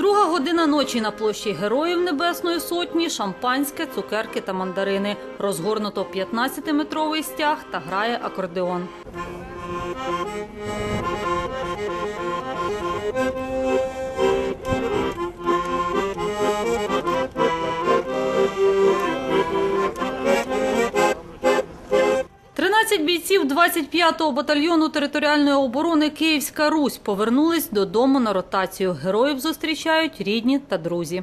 Друга година ночі на площі Героїв Небесної Сотні, шампанське, цукерки та мандарини. Розгорнуто 15-метровий стяг та грає акордеон. Тринадцять бійців 25-го батальйону територіальної оборони Київська Русь повернулись додому на ротацію. Героїв зустрічають рідні та друзі.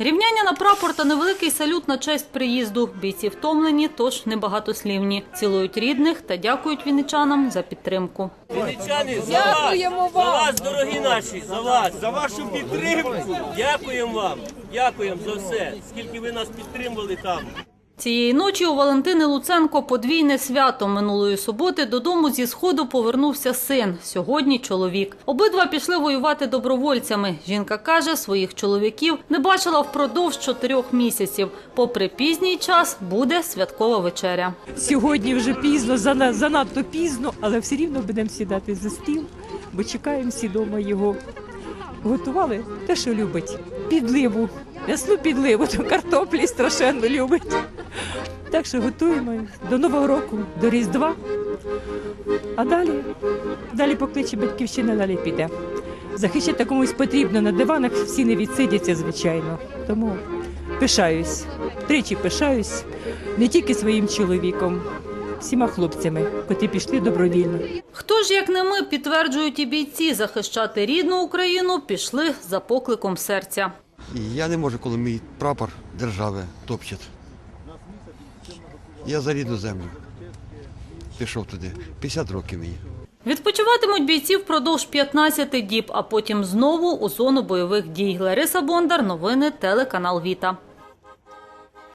Рівняння на прапор та невеликий салют на честь приїзду. Бійці втомлені, тож небагатослівні. Цілують рідних та дякують вінничанам за підтримку. Вінничани, за вас, за вас, дорогі наші, за вас, за вашу підтримку. Дякуємо вам, дякуємо за все, скільки ви нас підтримували там. Цієї ночі у Валентини Луценко подвійне свято. Минулої суботи додому зі сходу повернувся син. Сьогодні чоловік. Обидва пішли воювати добровольцями. Жінка каже, своїх чоловіків не бачила впродовж чотирьох місяців. Попри пізній час, буде святкова вечеря. Сьогодні вже пізно, зана- занадто пізно, але все рівно будемо сідати за стіл, бо чекаємо всі дома його. Готували те, що любить. Підливу, ясну підливу, то картоплі страшенно любить. Так що готуємо до Нового року, до Різдва. А далі, далі покличе батьківщина, далі піде. Захищати комусь потрібно на диванах, всі не відсидяться, звичайно. Тому пишаюсь, тричі пишаюсь не тільки своїм чоловіком, всіма хлопцями, котрі пішли добровільно. Хто ж, як не ми, підтверджують і бійці, захищати рідну Україну пішли за покликом серця. І я не можу, коли мій прапор держави топчуть. Я за рідну землю. Пішов туди. 50 років мені. Відпочиватимуть бійці впродовж 15 діб, а потім знову у зону бойових дій. Лариса Бондар, новини, телеканал Віта.